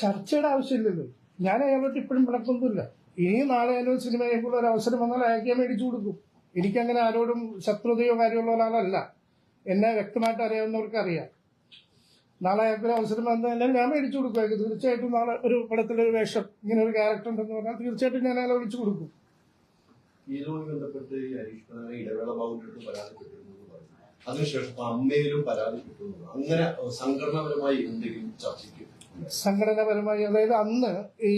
ചർച്ചയുടെ ആവശ്യമില്ലല്ലോ. ഞാൻ അയാളോട്ട് ഇപ്പോഴും പിണക്കൊന്നുമില്ല ഇനി നാളെ അതിനൊരു സിനിമ കഴിയുമ്പോൾ ഒരു അവസരം വന്നാൽ അയാൾക്ക് ഞാൻ മേടിച്ചു കൊടുക്കും. എനിക്കങ്ങനെ ആരോടും ശത്രുതയോ കാര്യമുള്ള ഒരാളല്ല. എന്നെ വ്യക്തമായിട്ട് അറിയാവുന്നവർക്ക് അറിയാം. നാളെ അയാൾക്കൊരു അവസരം വന്നാൽ ഞാൻ മേടിച്ചു കൊടുക്കും. അയാൾക്ക് തീർച്ചയായിട്ടും നാളെ ഒരു പടത്തിലൊരു വേഷം ഇങ്ങനെ ഒരു ക്യാരക്ടർ ഉണ്ടെന്ന് പറഞ്ഞാൽ തീർച്ചയായിട്ടും ഞാൻ അയാളെ വിളിച്ചു കൊടുക്കും. ഇതുമായി ബന്ധപ്പെട്ട് ഈ ഹരീഷ് കുമാർ ഇടവേള ബാബുവിന്റെ അടുത്ത് പരാതിപ്പെട്ടിരുന്നു എന്ന് പറഞ്ഞു. അതിനുശേഷം ഇപ്പൊ അമ്മയിലും പരാതിപ്പെട്ടു എന്ന് അങ്ങനെ ഏഹ്, സംഘടനാപരമായി എന്തെങ്കിലും ചർച്ചയ്ക്ക് സംഘടനാപരമായി അതായത് അന്ന് ഈ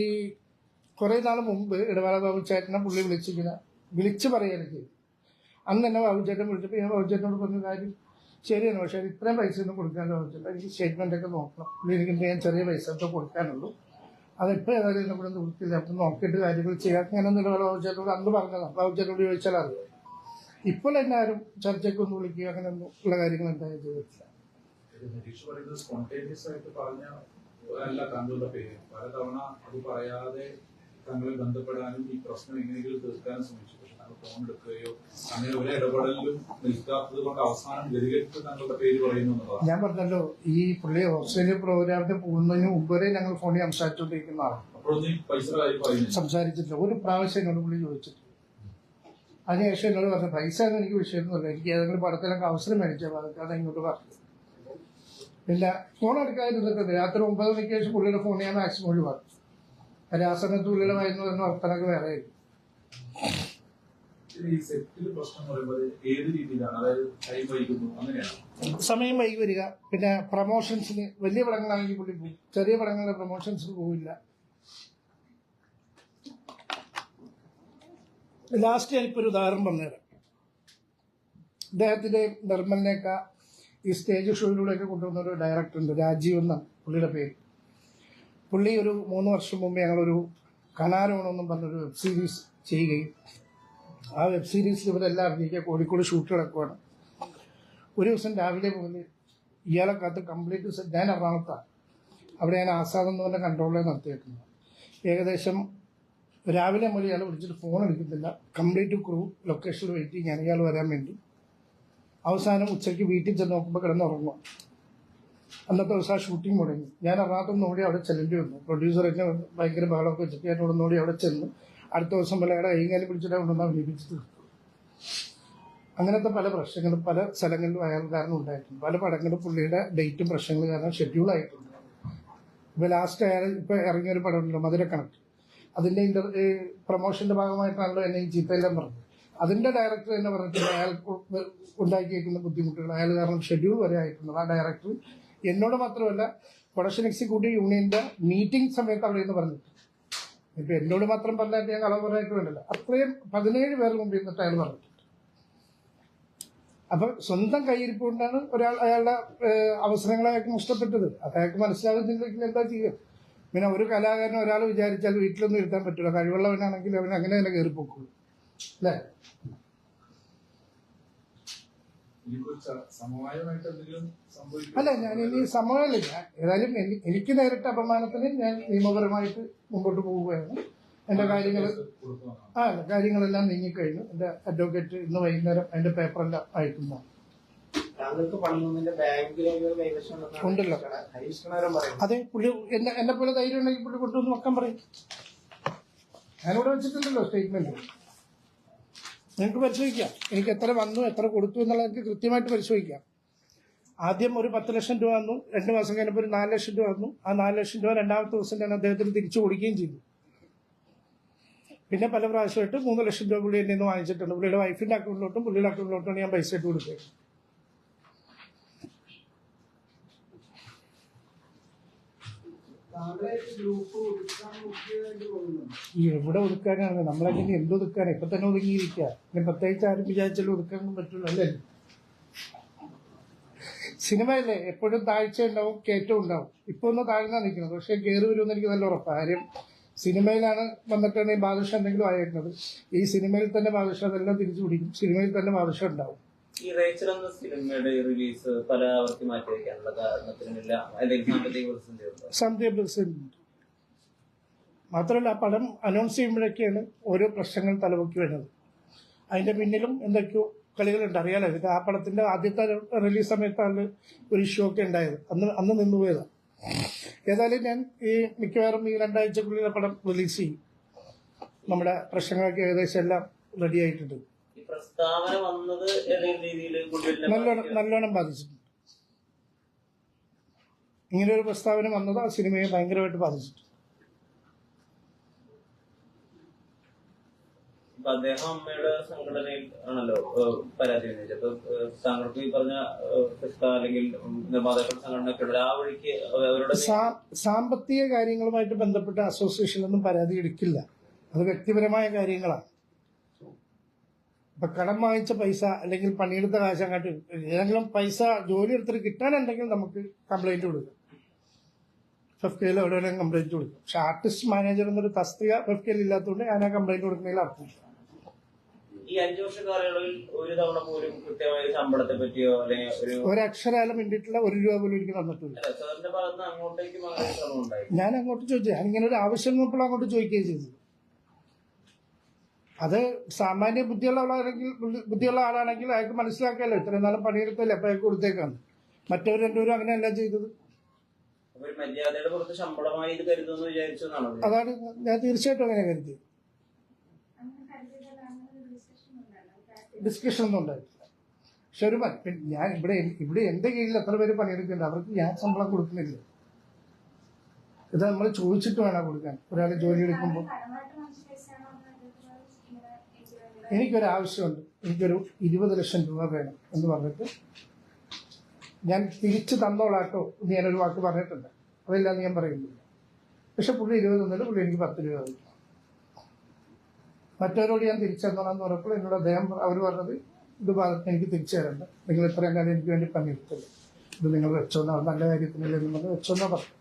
കുറെ നാൾ മുമ്പ് ഇടവേള ബാബു ചേട്ടനെ പുള്ളി വിളിച്ചിങ്ങനെ വിളിച്ചു പറയുകയാണ് ചെയ്തു അന്ന് തന്നെ ബാബു ചേട്ടൻ വിളിച്ചപ്പോൾ ഞാൻ ബാബു ചേട്ടനോട് പറഞ്ഞ കാര്യം ശരിയാണ്. പക്ഷേ ഇത്രയും പൈസ ഒന്നും കൊടുക്കാൻ ബാബുച്ചേട്ടൻ എനിക്ക് സ്റ്റേറ്റ്മെന്റ് ഒക്കെ നോക്കണം. പുള്ളി എനിക്ക് ഞാൻ ചെറിയ പൈസ ഒക്കെ കൊടുക്കാനുള്ളൂ. അതിപ്പോൾ ഏതായാലും എന്നെ കൂടെ നിവൃത്തിയില്ല അപ്പം നോക്കിയിട്ട് കാര്യങ്ങൾ ചെയ്യാൻ ഞാനൊന്നും ഇടവേള ബാബു ചേട്ടനോട് അന്ന് പറഞ്ഞതാണ് ബാബു ചേട്ടനോട് ചോദിച്ചാൽ അറിയാം. ഇപ്പോൾ എന്നെ ആരും ഒന്ന് വിളിക്കുക അങ്ങനെയൊന്നും ഉള്ള കാര്യങ്ങൾ എന്തായാലും ചെയ്തിട്ടില്ല. സ്പോണ്ടേനിയസ് ആയിട്ട് പറഞ്ഞ അല്ല താങ്കളുടെ പേര്. അത് പറയാതെ താങ്കളെ ബന്ധപ്പെടാനും ഈ പ്രശ്നം എങ്ങനെയെങ്കിലും തീർക്കാനും ശ്രമിച്ചു. പക്ഷെ താങ്കൾ ഫോൺ എടുക്കുകയോ അങ്ങനെ ഒരു ഇടപെടലിലും നിൽക്കാത്തത് കൊണ്ട് അവസാനം ഗതികെട്ട് താങ്കളുടെ പേര് പറയുന്നു ഞാൻ പറഞ്ഞല്ലോ ഈ പുള്ളി ഓസ്ട്രേലിയ പ്രോഗ്രാമിന് പോകുന്നതിന് മുമ്പ് വരെ ഞങ്ങൾ ഫോണിൽ സംസാരിച്ചുകൊണ്ടിരിക്കുന്നതാണ് അപ്പോഴൊന്നും ഈ പൈസ കാര്യം പറയുന്നില്ല. സംസാരിച്ചിട്ടില്ല. ഒരു പ്രാവശ്യം എന്നോട് പുള്ളി ചോദിച്ചിട്ടില്ല. അതിനുശേഷം എന്നോട് പറഞ്ഞു പൈസ ഒന്നും എനിക്ക് വിഷയമൊന്നുമില്ല. എനിക്ക് ഏതെങ്കിലും പടത്തിലൊക്കെ അവസരം മേടിച്ചാൽ അതൊക്കെ അത് ഇങ്ങോട്ട് പറഞ്ഞു ഇല്ല ഫോൺ എടുക്കാതിരുന്നിട്ടുണ്ട് രാത്രി ഒമ്പത് മണിക്ക് ശേഷം പുള്ളിയുടെ ഫോൺ ഞാൻ മാക്സിമം ഒഴിവാക്കും കാര്യം തുല്യമായിരുന്നു വരുന്ന വർത്തനൊക്കെ വേറെ. ആയിരിക്കും ഈ സെറ്റിൽ പ്രശ്നം പറയുമ്പോൾ ഏത് രീതിയിലാണ്? അതായത് ടൈം വൈകുന്നു അങ്ങനെയാണ്? സമയം വൈകി വരിക. പിന്നെ പ്രൊമോഷൻസിന് വലിയ പടങ്ങളാണെങ്കിൽ പുള്ളി പോകും ചെറിയ പടങ്ങളുടെ പ്രൊമോഷൻസിന് പോവില്ല. ലാസ്റ്റ് ഞാനിപ്പോൾ ഒരു ഉദാഹരണം പറഞ്ഞുതരാം. അദ്ദേഹത്തിന്റെ നിർമ്മലിനെയൊക്കെ ഈ സ്റ്റേജ് ഷോയിലൂടെയൊക്കെ കൊണ്ടുവന്ന ഒരു ഡയറക്ടർ ഉണ്ട് രാജീവ് എന്നാണ് പുള്ളിയുടെ പേര്. പുള്ളി ഒരു മൂന്ന് വർഷം മുമ്പ് ഞങ്ങളൊരു കനാരോണെന്നും പറഞ്ഞൊരു വെബ് സീരീസ് ചെയ്യുകയും ആ വെബ് സീരീസിൽ ഇവരെല്ലാം അഭിനയിക്കുക കോഴിക്കോട് ഷൂട്ട് കിടക്കുവാണ് ഒരു ദിവസം രാവിലെ മുതൽ ഇയാളെ കാത്ത് കംപ്ലീറ്റ് സെറ്റ് ഞാൻ എറണാകുളത്താണ് അവിടെ ഞാൻ ആസാദ് എന്ന് പറഞ്ഞ കൺട്രോളിൽ നടത്തിയേക്കുന്നത് ഏകദേശം രാവിലെ മുതൽ ഇയാൾ വിളിച്ചിട്ട് ഫോൺ എടുക്കുന്നില്ല കംപ്ലീറ്റ് ക്രൂ ലൊക്കേഷനിൽ വെയിറ്റ് ഞാൻ ഇയാൾ വരാൻ വേണ്ടി. അവസാനം ഉച്ചയ്ക്ക് വീട്ടിൽ ചെന്ന് നോക്കുമ്പോൾ കിടന്നുറങ്ങുക അന്നത്തെ ദിവസം ഷൂട്ടിംഗ് മുടങ്ങി. ഞാൻ എറണാകുളത്ത് നോടി അവിടെ ചെല്ലേണ്ടി വന്നു. പ്രൊഡ്യൂസർ എന്നെ ഭയങ്കര ബഹളമൊക്കെ വെച്ചിട്ട് ഞാൻ ഇവിടെ ഓടി അവിടെ ചെന്ന് അടുത്ത ദിവസം വിലയുടെ കൈകാലി പിടിച്ചിട്ട് കൊണ്ടുവന്ന് അഭിനയിപ്പിച്ചിട്ട് തീർത്തു. അങ്ങനത്തെ പല പ്രശ്നങ്ങളും പല സ്ഥലങ്ങളിലും അയാൾ കാരണം ഉണ്ടായിട്ടുണ്ട്. പല പടങ്ങളും പുള്ളിയുടെ ഡേറ്റും പ്രശ്നങ്ങളും കാരണം ഷെഡ്യൂൾ ആയിട്ടുണ്ട്. ഇപ്പൊ ലാസ്റ്റ് അയാൾ ഇപ്പൊ ഇറങ്ങിയ ഒരു പടമുണ്ടല്ലോ മധുരക്കണക്ക് അതിന്റെ ഇന്റർ പ്രൊമോഷന്റെ ഭാഗമായിട്ടാണല്ലോ എന്നെ ഈ ചീത്തയെല്ലാം പറഞ്ഞത്. അതിന്റെ ഡയറക്ടർ തന്നെ പറഞ്ഞിട്ടുണ്ട് അയാൾ ഉണ്ടാക്കിയേക്കുന്ന ബുദ്ധിമുട്ടുകൾ. അയാൾ കാരണം ഷെഡ്യൂൾ വരെ ആയിട്ടുണ്ട് ആ ഡയറക്ടർ എന്നോട് മാത്രമല്ല പ്രൊഡക്ഷൻ എക്സിക്യൂട്ടീവ് യൂണിയന്റെ മീറ്റിംഗ് സമയത്ത് അവിടെ നിന്ന് പറഞ്ഞു. ഇപ്പൊ എന്നോട് മാത്രം പറഞ്ഞാൽ ഞാൻ കളവ് പറയാനായിട്ട് വേണ്ടല്ലോ അത്രയും പതിനേഴ് പേർ മുമ്പ് നിന്നിട്ട് അയാൾ പറഞ്ഞിട്ടുണ്ട് അപ്പൊ സ്വന്തം കയ്യിരിപ്പ് കൊണ്ടാണ് ഒരാൾ അയാളുടെ അവസരങ്ങൾ അയാൾക്ക് നഷ്ടപ്പെട്ടത്. അത് അയാൾക്ക് മനസ്സിലാകുന്നില്ലെങ്കിൽ എന്താ ചെയ്യുക? പിന്നെ ഒരു കലാകാരൻ ഒരാൾ വിചാരിച്ചാൽ വീട്ടിലൊന്നും ഇരുത്താൻ പറ്റില്ല കഴിവുള്ളവനാണെങ്കിൽ അവൻ അങ്ങനെ തന്നെ കയറിപ്പോക്കുള്ളൂ അല്ലേ? അല്ല ഞാൻ ഇനി സമയമല്ല ഞാൻ ഏതായാലും എനിക്ക് നേരിട്ട അപമാനത്തിന് ഞാൻ നിയമപരമായിട്ട് മുമ്പോട്ട് പോവുകയാണ്. എന്റെ കാര്യങ്ങൾ ആ അല്ല കാര്യങ്ങളെല്ലാം നീങ്ങിക്കഴിഞ്ഞു. എന്റെ അഡ്വക്കേറ്റ് ഇന്ന് വൈകുന്നേരം അതിന്റെ പേപ്പറെല്ലാം കൈവശം ഉണ്ടല്ലോ. അതെ പുള്ളി എന്നെ എന്നെ പോലെ ധൈര്യം ഉണ്ടെങ്കിൽ പുള്ളി കൊണ്ടുവന്ന് വെക്കാൻ പറയും. ഞാനിവിടെ വെച്ചിട്ടുണ്ടല്ലോ സ്റ്റേറ്റ്മെന്റ് നിങ്ങൾക്ക് പരിശോധിക്കാം. എനിക്ക് എത്ര വന്നു എത്ര കൊടുത്തു എന്നുള്ളത് എനിക്ക് കൃത്യമായിട്ട് പരിശോധിക്കാം. ആദ്യം ഒരു പത്ത് ലക്ഷം രൂപ വന്നു രണ്ട് മാസം കഴിഞ്ഞപ്പോൾ ഒരു നാല് ലക്ഷം രൂപ വന്നു. ആ നാല് ലക്ഷം രൂപ രണ്ടാമത്തെ ദിവസം തന്നെ അദ്ദേഹത്തിന് തിരിച്ചു കൊടുക്കുകയും ചെയ്തു. പിന്നെ പല പ്രാവശ്യമായിട്ട് മൂന്ന് ലക്ഷം രൂപ പുള്ളി എന്നെ നിന്ന് വാങ്ങിച്ചിട്ടുണ്ട്. പുള്ളിയുടെ വൈഫിന്റെ അക്കൗണ്ടിലോട്ടും പുള്ളിയുടെ അക്കൗണ്ടിലോട്ടും ഞാൻ പൈസ ഇട്ട് കൊടുത്തത് താങ്കളെ ഗ്രൂപ്പ് ഒതുക്കാൻ നോക്കിയതായിട്ട് തോന്നുന്നു ഈ എവിടെ ഒതുക്കാനാണ് നമ്മളങ്ങനെ എന്ത് ഒതുക്കാനാണ് ഇപ്പൊ തന്നെ ഒതുങ്ങിയിരിക്കുക പിന്നെ പ്രത്യേകിച്ച് ആരും വിചാരിച്ചാലും ഒതുക്കാൻ പറ്റുള്ളൂ അല്ലേ? സിനിമയല്ലേ? എപ്പോഴും താഴ്ച ഉണ്ടാവും കയറ്റം ഉണ്ടാവും. ഇപ്പൊ ഒന്ന് താഴ്ന്നാ നിൽക്കുന്നത്. പക്ഷെ കയറി വരുമെന്ന് എനിക്ക് നല്ല ഉറപ്പാണ് കാര്യം സിനിമയിലാണ് വന്നിട്ടാണ് ഈ ബാദുഷ എന്തെങ്കിലും ആയിരുന്നത് ഈ സിനിമയിൽ തന്നെ ബാദുഷ അതെല്ലാം തിരിച്ചു പിടിക്കും സിനിമയിൽ തന്നെ ബാദുഷ ഉണ്ടാവും. ഈ റേച്ചൽ എന്ന സിനിമയുടെ റിലീസ് പല അവർക്ക് മാറ്റി കാരണത്തിനുമില്ല മാത്രമല്ല ആ പടം അനൗൺസ് ചെയ്യുമ്പോഴൊക്കെയാണ് ഓരോ പ്രശ്നങ്ങൾ തലപൊക്കി വരുന്നത്. അതിന്റെ പിന്നിലും എന്തൊക്കെയോ കളികളുണ്ട്. അറിയാലോ ഇത് ആ പടത്തിന്റെ ആദ്യത്തെ റിലീസ് സമയത്താണ് ഒരു ഇഷ്യൂ ഒക്കെ ഉണ്ടായത്. അന്ന് അന്ന് നിന്നുപോയതാണ് ഏതായാലും ഞാൻ ഈ മിക്കവാറും ഈ രണ്ടാഴ്ചക്കുള്ളിൽ പടം റിലീസ് ചെയ്യും. നമ്മുടെ പ്രശ്നങ്ങളൊക്കെ ഏകദേശം എല്ലാം റെഡി ആയിട്ടുണ്ട്. പ്രസ്താവന വന്നത് ഏതെങ്കിലും രീതിയിൽ നല്ലോണം ബാധിച്ചോ? നല്ലോണം ബാധിച്ചിട്ടുണ്ട്. ഇങ്ങനെ ഒരു പ്രസ്താവന വന്നത് ആ സിനിമയെ ഭയങ്കരമായിട്ട് ബാധിച്ചിട്ടുണ്ട്. ഇപ്പൊ അദ്ദേഹം അമ്മയുടെ സംഘടനയിൽ ആണല്ലോ പരാതി ഉന്നയിച്ചത്. അപ്പൊ ഏഹ്, താങ്കൾക്ക് ഈ പറഞ്ഞ ഏഹ്, ഫിസ്ക അല്ലെങ്കിൽ ഉം, സംഘടനയൊക്കെ ആ വഴിക്ക് അവരുടെ സാമ്പത്തിക കാര്യങ്ങളുമായിട്ട് ബന്ധപ്പെട്ട അസോസിയേഷനൊന്നും പരാതി എടുക്കില്ല. അത് വ്യക്തിപരമായ കാര്യങ്ങളാണ്. ഇപ്പൊ കടം വാങ്ങിച്ച പൈസ അല്ലെങ്കിൽ പണിയെടുത്ത കാശ് അങ്ങോട്ട് ഏതെങ്കിലും പൈസ ജോലി എടുത്തിട്ട് കിട്ടാനുണ്ടെങ്കിൽ നമുക്ക് കംപ്ലൈന്റ് കൊടുക്കാം. ഫെഫ്കയിൽ എവിടെ വേണമെങ്കിൽ കംപ്ലൈന്റ് കൊടുക്കും. പക്ഷെ ആർട്ടിസ്റ്റ് മാനേജർ എന്നൊരു തസ്തിക ഫെഫ്കയിൽ ഇല്ലാത്തതുകൊണ്ട് ഞാൻ ആ കംപ്ലൈന്റ് കൊടുക്കുന്നതിൽ അർത്ഥമില്ല. ഈ അഞ്ചു വർഷ കാലയളവിൽ ഒരു തവണ പോലും കൃത്യമായ ഒരു ശമ്പളത്തെ പറ്റിയോ അല്ലെങ്കിൽ ഒരു ഒരക്ഷരാലം വേണ്ടിയിട്ടുള്ള ഒരു രൂപ പോലും എനിക്ക് തന്നിട്ടില്ല. അല്ല, സാറിന്റെ ഭാഗത്ത് അങ്ങോട്ടേക്ക് ഞാൻ അങ്ങോട്ട് ചോദിച്ചു. ഞാൻ ഇങ്ങനെ ഒരു ആവശ്യം നോക്കുമ്പോൾ അങ്ങോട്ട് ചോദിക്കുകയും ചെയ്തു അത് സാമാന്യ ബുദ്ധിയുള്ള ആളാണെങ്കിൽ ബുദ്ധിയുള്ള ആളാണെങ്കിൽ അയാൾക്ക് മനസ്സിലാക്കാമല്ലോ ഇത്രയും നാളും പണിയെടുത്തല്ലേ അപ്പൊ അയാൾക്ക് കൊടുത്തേക്കാണ് മറ്റവർ രണ്ടുപേരും അങ്ങനെയല്ല ചെയ്തത്? അതാണ് ഞാൻ തീർച്ചയായിട്ടും അങ്ങനെ കരുതി. ഡിസ്കഷൻ ഒന്നും ഉണ്ടായിട്ടില്ല. പക്ഷെ ഒരു ഞാൻ ഇവിടെ ഇവിടെ എന്റെ കീഴിൽ എത്ര പേര് പണിയെടുക്കുന്നുണ്ട്? അവർക്ക് ഞാൻ ശമ്പളം കൊടുക്കുന്നില്ല. ഇത് നമ്മൾ ചോദിച്ചിട്ട് വേണം കൊടുക്കാൻ. ഒരാൾ ജോലി എടുക്കുമ്പോൾ കടമായിട്ട് വാങ്ങിച്ച പൈസയാണോ എന്ന് അദ്ദേഹത്തിന് ഇങ്ങനെ എനിക്ക് എനിക്കൊരു ഇരുപത് ലക്ഷം രൂപ വേണം എന്ന് പറഞ്ഞിട്ട് ഞാൻ തിരിച്ചു തന്നോളാട്ടോ എന്ന് ഞാനൊരു വാക്ക് പറഞ്ഞിട്ടുണ്ട്. അതില്ലാന്ന് ഞാൻ പറയുന്നില്ല. പക്ഷെ പുള്ളി ഇരുപത് തന്നിട്ട് പുള്ളി എനിക്ക് പത്ത് രൂപ തന്നു. മറ്റവരോട് ഞാൻ തിരിച്ചു തന്നോളാന്ന് പറഞ്ഞപ്പോൾ എന്നോട് അദ്ദേഹം അവർ പറഞ്ഞത് ഇത് ഭാഗത്ത് എനിക്ക് തിരിച്ചു തരണ്ട. നിങ്ങൾ ഇത്രയും കാലം എനിക്ക് വേണ്ടി പണിയെടുത്തില്ല ഇത് നിങ്ങൾ വെച്ചോന്നാ നല്ല കാര്യത്തിനല്ലേ എന്ന് പറഞ്ഞ് വെച്ചോന്നാ പറഞ്ഞു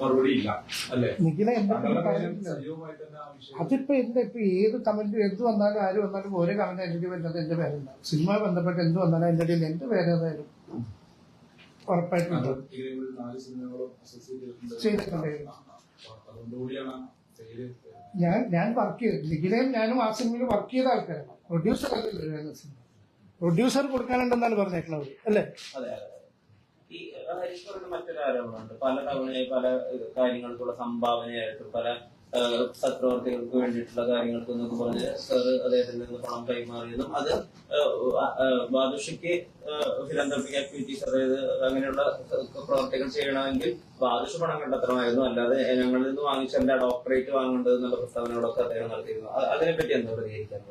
മറുപടി ഇല്ല അല്ലേ എന്താ അതിപ്പോ എന്താ ഇപ്പൊ ഏത് കമന്റ് എന്ത് വന്നാലും ആര് വന്നാലും ഓരോ കമന്റ് എന്റെ വരുന്നത് എന്റെ പേരുണ്ട് സിനിമ ബന്ധപ്പെട്ട് എന്ത് വന്നാലും എന്റെ ഇടയിൽ എന്റെ പേര് ഏതായാലും ഉറപ്പായിട്ടും താങ്കൾ ഉണ്ടാവും. ഈ ഒരു നാല് സിനിമകളും അസോസിയേറ്റ് ചെയ്തിട്ടുണ്ട്. ചെയ്തിട്ടുണ്ട്. ആ, ആ. അപ്പൊ അതുകൊണ്ടുകൂടിയാണ് ആ പേര് ഞാൻ ഞാൻ വർക്ക് ചെയ്ത് നിഖിലയും ഞാനും ആ സിനിമയിൽ വർക്ക് ചെയ്ത ആൾക്കാരാണ്. പ്രൊഡ്യൂസർ പ്രൊഡ്യൂസർ കൊടുക്കാനുണ്ടെന്നാണ് പറഞ്ഞേക്കുന്നത് അല്ലേ? ഹരീഷ് മറ്റൊരു ആരോപണമുണ്ട്. പല തവണയായി പല കാര്യങ്ങൾക്കുള്ള സംഭാവനയായിട്ടും പല സത്രവർത്തികൾക്ക് വേണ്ടിയിട്ടുള്ള കാര്യങ്ങൾക്ക് എന്നൊക്കെ പറഞ്ഞ് സർ അദ്ദേഹത്തിൽ നിന്ന് പണം കൈമാറിയതും അത് ബാദുഷയ്ക്ക് ഫിലന്തോപ്പിക് ആക്ടിവിറ്റീസ് അതായത് അങ്ങനെയുള്ള പ്രവർത്തികൾ ചെയ്യണമെങ്കിൽ ബാദുഷ പണം കണ്ടെത്തണമായിരുന്നു. അല്ലാതെ ഞങ്ങളിൽ നിന്ന് വാങ്ങിച്ച എന്റെ ഡോക്ടറേറ്റ് വാങ്ങേണ്ടത് എന്നുള്ള പ്രസ്താവനകളൊക്കെ അദ്ദേഹം നടത്തിയിരുന്നു. അതിനെപ്പറ്റി എന്താ പ്രതികരിക്കാൻ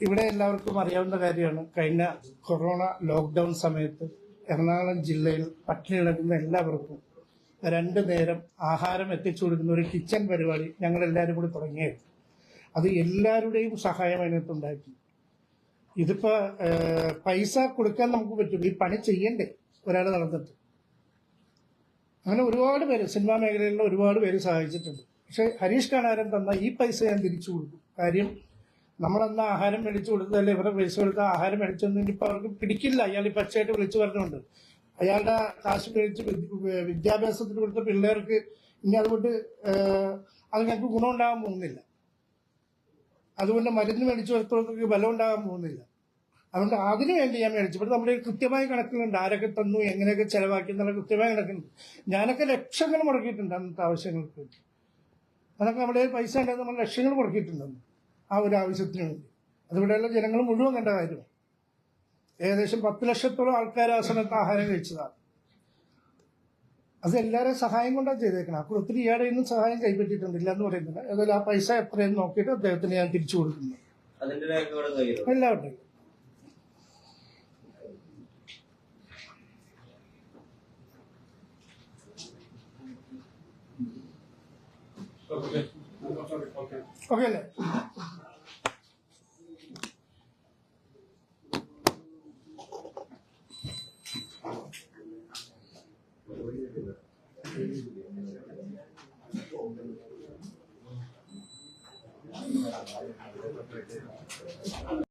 ഇവിടെ എല്ലാവർക്കും അറിയാവുന്ന കാര്യമാണ്. കഴിഞ്ഞ കൊറോണ ലോക്ക്ഡൌൺ സമയത്ത് എറണാകുളം ജില്ലയിൽ പട്ടിണി കിടക്കുന്ന എല്ലാവർക്കും രണ്ടു നേരം ആഹാരം എത്തിച്ചു കൊടുക്കുന്ന ഒരു കിച്ചൺ പരിപാടി ഞങ്ങൾ എല്ലാവരും കൂടി തുടങ്ങിയത് അത് എല്ലാവരുടെയും സഹായം അതിനകത്തുണ്ടാക്കി ഇതിപ്പോ പൈസ കൊടുക്കാൻ നമുക്ക് പറ്റും ഈ പണി ചെയ്യണ്ടേ ഒരാൾ നടന്നിട്ട്. അങ്ങനെ ഒരുപാട് പേര് സിനിമാ മേഖലയിലുള്ള ഒരുപാട് പേര് സഹായിച്ചിട്ടുണ്ട്. പക്ഷെ ഹരീഷ് കണാരൻ തന്ന ഈ പൈസ ഞാൻ തിരിച്ചു കൊടുക്കും. കാര്യം നമ്മളന്ന് ആഹാരം മേടിച്ചു കൊടുത്തതല്ലേ? ഇവരെ പൈസ കൊടുത്ത ആഹാരം മേടിച്ചൊന്നും ഇപ്പൊ അവർക്ക് പിടിക്കില്ല. അയാൾ ഈ പച്ചയായിട്ട് വിളിച്ചു പറഞ്ഞുകൊണ്ട്. അയാളുടെ കാശ് മേടിച്ച് വിദ്യ- വിദ്യാഭ്യാസത്തിന് കൊടുത്ത പിള്ളേർക്ക് ഇനി അതുകൊണ്ട് അത് ഞങ്ങൾക്ക് ഗുണമുണ്ടാകാൻ പോകുന്നില്ല. അതുകൊണ്ട് മരുന്ന് മേടിച്ചു കൊടുത്തവർക്ക് ബലം ഉണ്ടാകാൻ പോകുന്നില്ല. അതുകൊണ്ട് അതിനു വേണ്ടി ഞാൻ മേടിച്ചു. ഇവിടെ നമ്മുടെ കൃത്യമായ കണക്കുകളുണ്ട്. ആരൊക്കെ തന്നു എങ്ങനെയൊക്കെ ചെലവാക്കി എന്നുള്ള കൃത്യമായ കണക്കുണ്ട് ഞാനൊക്കെ ലക്ഷങ്ങൾ മുടക്കിയിട്ടുണ്ട് അന്നത്തെ ആവശ്യങ്ങൾക്ക് അതൊക്കെ നമ്മുടെ പൈസ ഉണ്ടെങ്കിൽ നമ്മൾ ലക്ഷങ്ങൾ മുടക്കിയിട്ടുണ്ടെന്ന്. ആ ഒരു ആവശ്യത്തിന് വേണ്ടി. അതിവിടെയുള്ള ജനങ്ങൾ മുഴുവൻ കണ്ട കാര്യമാണ്. ഏകദേശം പത്ത് ലക്ഷത്തോളം ആൾക്കാർ ആ സമയത്ത് ആഹാരം കഴിച്ചതാണ്. അത് എല്ലാവരും സഹായം കൊണ്ടാണ് ചെയ്തേക്കണം അപ്പോൾ ഒത്തിരി ഇയാളുടെ ഒന്നും സഹായം കൈപ്പറ്റിയിട്ടുണ്ടില്ല എന്ന് പറയുന്നില്ല. ഏതായാലും ആ പൈസ എത്രയെന്ന് നോക്കിയിട്ട് അദ്ദേഹത്തിന് ഞാൻ തിരിച്ചു കൊടുക്കുന്നു. അതിന്റെ രേഖകളും കയ്യിലുണ്ട്? OK 嘞。